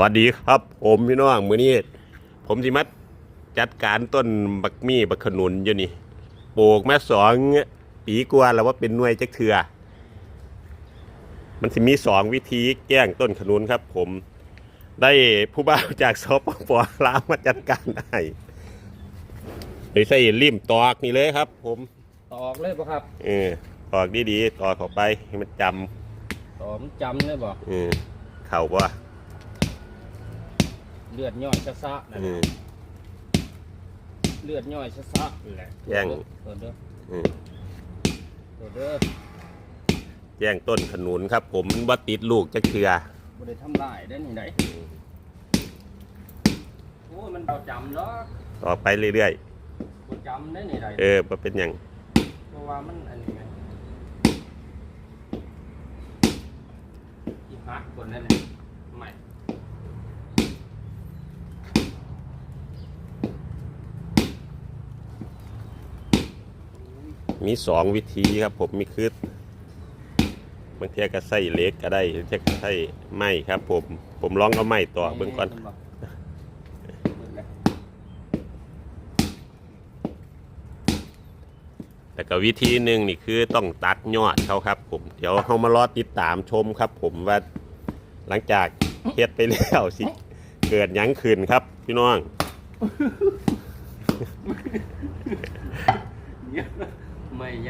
วัสดีครับผมพี่น้องมื้อนี้ผมสิมาจัดการต้นบักมี่บักขนุนอยู่นี่ปลูกมาสองปีกว่าแล้วว่าเป็นหน่วยจักเถื่อมันสิมีสองวิธีแก้งต้นขนุนครับ ผมได้ผู้บ่าวจากสปปลาวมาจัดการให้โดยใส่ริมตอกนี่เลยครับ ผมตอกเลยป่ะครับเออตอกดีๆตอกเข้าไปให้มันจตอกมันจำเลยบ่ำเออเข่าบ่ เลือดย่อยชะซะนั่นเอน่ะอเลือดย่อยชะซะนั่นแหละแย่งตัวเด้อเออตัวเด้อแย่งต้นขนุนครับ ผมมันว่าติดลูกจะเคลือ บ่ได้ทำลายได้นี่ไหนโอ้ยมันบ่จำเนาะต่อไปเรื่อยบ่จำได้นี่ไหนๆ เออมาเป็นอย่างเพราะว่ามันอันนี้ไงอีหักคนนั่นแหละ มีสองวิธีครับผมมีคือบางเทีก็ใส่เล็กก็ได้บางเทีก็ใส่ไม้ครับ ผมผมลองเอาไม้ต่อเบิ่งก่อนแต่ก็วิธีหนึ่งนี่คือต้องตัดยอดเขาครับ ผมเดี๋ยวเขามารอติดตามชมครับ ผมว่าหลังจากเฮ็ดไปแล้วสิ เกิดยังขึ้นครับ พี่น้องไม่ยัง